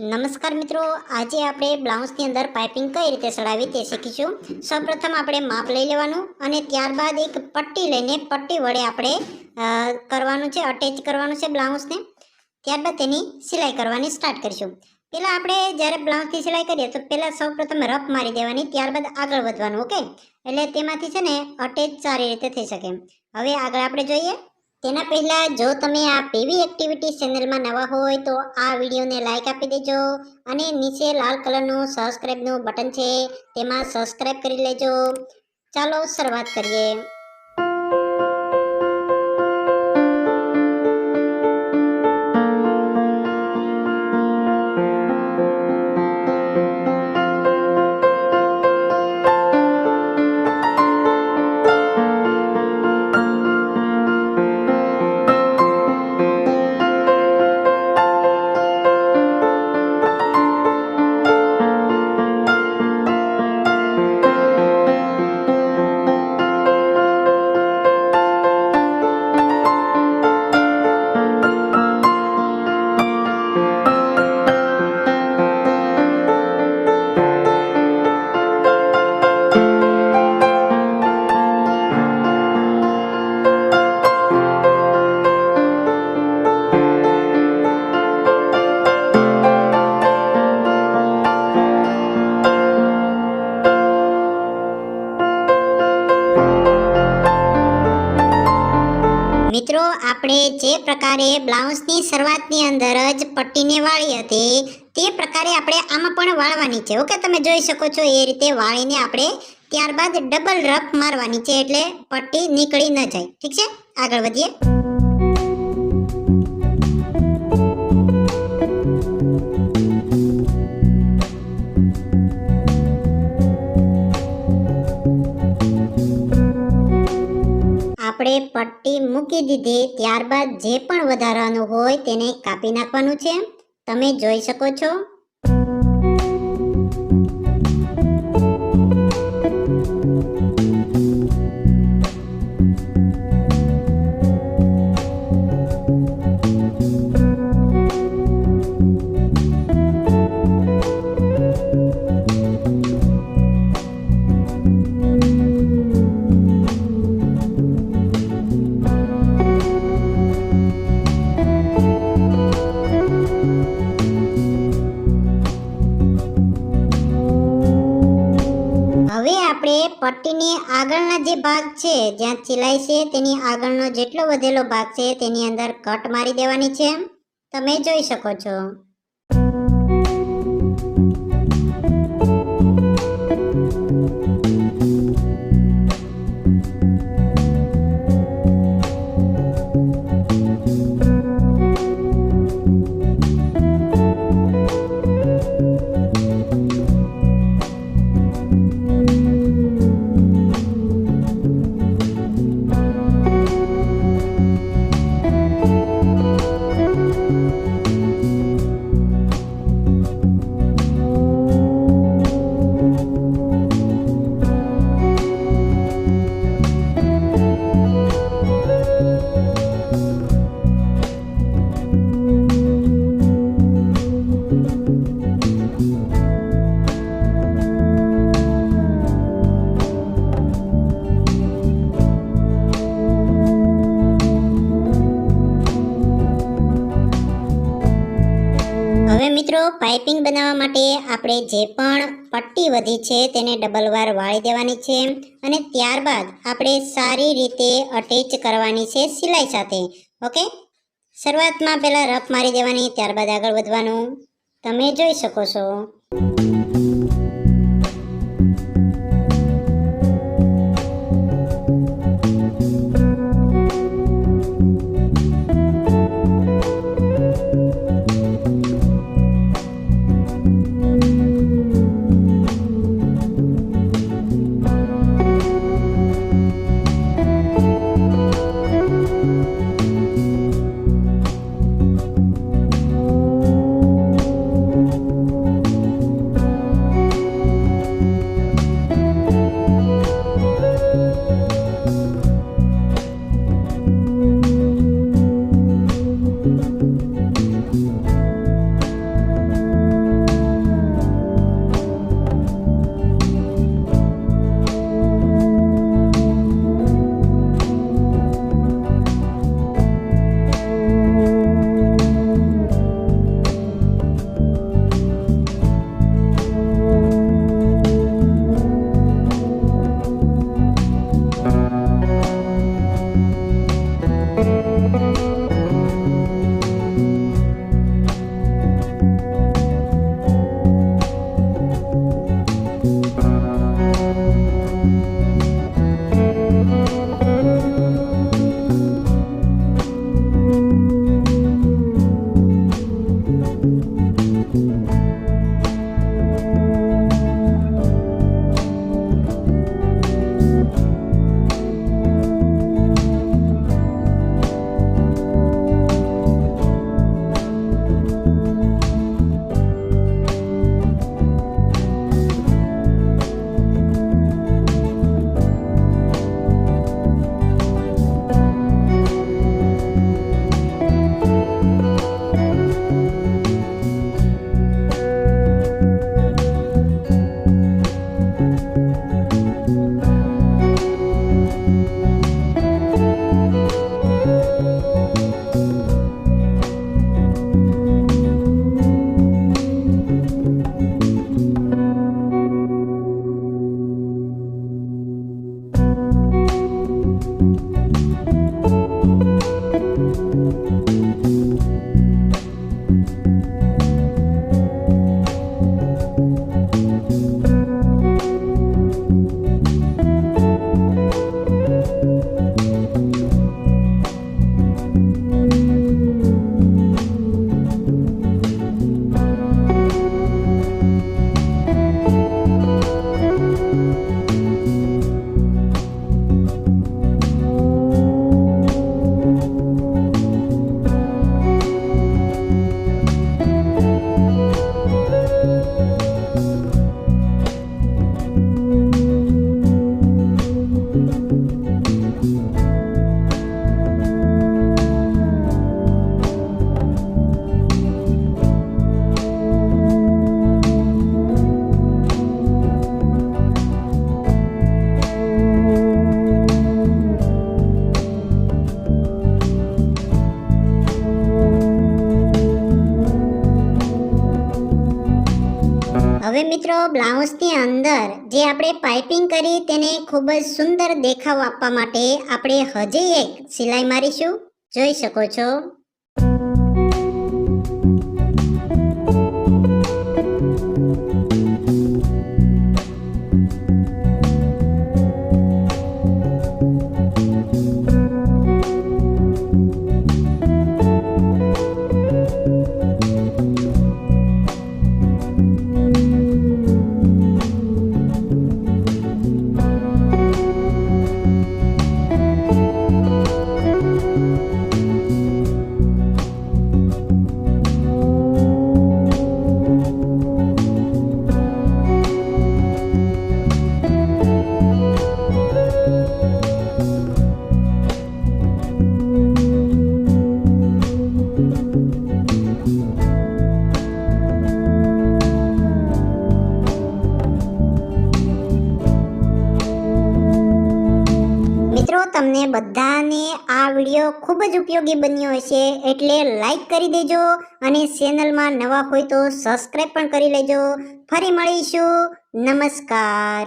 નમસ્કાર મિત્રો, આજે આપણે બ્લાઉઝની અંદર પાઇપિંગ કઈ રીતે ચડાવી તે શીખીશું. સૌપ્રથમ આપણે માપ લઈ લેવાનું અને ત્યારબાદ એક પટ્ટી લઈને પટ્ટી વડે આપણે કરવાનું છે અટેચ કરવાનું છે બ્લાઉઝને. ત્યારબાદ તેની સિલાઈ કરવાની સ્ટાર્ટ કરીશું. પહેલાં આપણે જ્યારે બ્લાઉઝની સિલાઈ કરીએ તો પહેલાં સૌપ્રથમ રફ મારી દેવાની, ત્યારબાદ આગળ વધવાનું, ઓકે? એટલે તેમાંથી છે ને અટેચ સારી રીતે થઈ શકે. હવે આગળ આપણે જોઈએ. તેના પહેલાં જો તમે આ પીવી એક્ટિવિટી ચેનલમાં નવા હોય તો આ વિડીયોને લાઈક આપી દેજો અને નીચે લાલ કલરનું સબસ્ક્રાઈબનું બટન છે તેમાં સબસ્ક્રાઈબ કરી લેજો. ચાલો શરૂઆત કરીએ. આપણે જે પ્રકારે બ્લાઉઝની શરૂઆતની અંદર જ પટ્ટીને વાળી હતી, તે પ્રકારે આપણે આમાં પણ વાળવાની છે. ઓકે, તમે જોઈ શકો છો એ રીતે વાળીને આપણે ત્યારબાદ ડબલ રફ મારવાની છે એટલે પટ્ટી નીકળી ન જાય. ઠીક છે? આગળ વધીએ. મૂકી દીધી, ત્યારબાદ જે પણ વધારવાનું હોય તેને કાપી નાખવાનું છે. તમે જોઈ શકો છો. આપણે પટ્ટીની આગળના જે ભાગ છે, જ્યાં સિલાઈ છે, તેની આગળનો જેટલો વધેલો ભાગ છે, તેની અંદર કટ મારી દેવાની છે. તમે જોઈ શકો છો. હવે મિત્રો, પાઇપિંગ બનાવવા માટે આપણે જે પણ પટ્ટી વધી છે તેને ડબલ વાર વાળી દેવાની છે અને ત્યારબાદ આપણે સારી રીતે અટેચ કરવાની છે સિલાઈ સાથે. ઓકે શરૂઆતમાં પહેલાં રફ મારી દેવાની, ત્યારબાદ આગળ વધવાનું. તમે જોઈ શકો છો. હવે મિત્રો બ્લાઉઝની અંદર જે આપણે પાઇપિંગ કરી તેને ખૂબ જ સુંદર દેખાવ આપવા માટે આપણે હજી એક સિલાઈ મારીશું. જોઈ શકો છો. તમને બધાને આ વીડિયો ખૂબ જ ઉપયોગી બન્યો હશે, એટલે લાઈક કરી દેજો અને ચેનલમાં નવા હોય તો સબસ્ક્રાઈબ પણ કરી લેજો. ફરી મળીશું. નમસ્કાર.